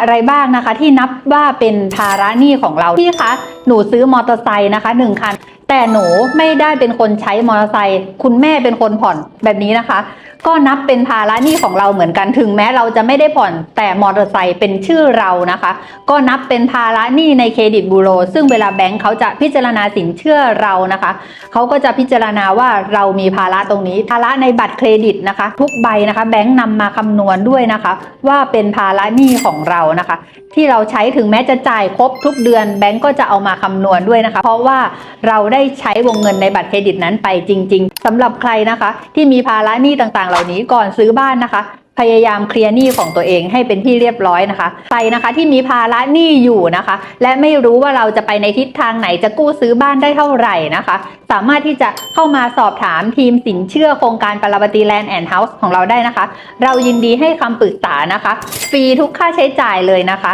อะไรบ้างนะคะ ที่นับว่าเป็นภาระหนี้ของเราพี่คะหนูซื้อมอเตอร์ไซค์นะคะหนึ่งคัน แต่หนูไม่ได้เป็นคนใช้มอเตอร์ไซค์คุณแม่เป็นคนผ่อนแบบนี้นะคะ ก็นับเป็นภาระหนี้ของเราเหมือนกันถึงแม้เราจะไม่ได้ผ่อนแต่มอเตอร์ไซค์เป็นชื่อเรานะคะ ก็นับเป็นภาระหนี้ในเครดิตบูโร ซึ่งเวลาแบงค์เขาจะพิจารณาสินเชื่อเรานะคะเขาก็จะพิจารณาว่าเรามีภาระตรงนี้ ภาระในบัตรเครดิตนะคะ ทุกใบนะคะแบงค์นำมาคำนวณด้วยนะคะ ว่าเป็นภาระหนี้ของเรานะคะ ที่เราใช้ถึงแม้จะจ่ายครบทุกเดือนแบงก์ก็จะเอามาคำนวณด้วยนะคะ เพราะว่าเราได้ใช้วงเงินในบัตรเครดิตนั้นไปจริง ๆสำหรับใครนะคะ ที่มีภาระหนี้ต่างๆ เหล่านี้ก่อนซื้อบ้านนะคะ พยายามเคลียร์หนี้ของตัวเองให้เป็นที่เรียบร้อยนะคะใครนะคะที่มีภาระหนี้อยู่นะคะ และไม่รู้ว่าเราจะไปในทิศทางไหนจะกู้ซื้อบ้านได้เท่าไหร่นะคะ สามารถที่จะเข้ามาสอบถามทีมสินเชื่อโครงการปราวตีแลนด์แอนด์เฮาส์ของเราได้นะคะ เรายินดีให้คำปรึกษานะคะ ฟรีทุกค่าใช้จ่ายเลยนะคะ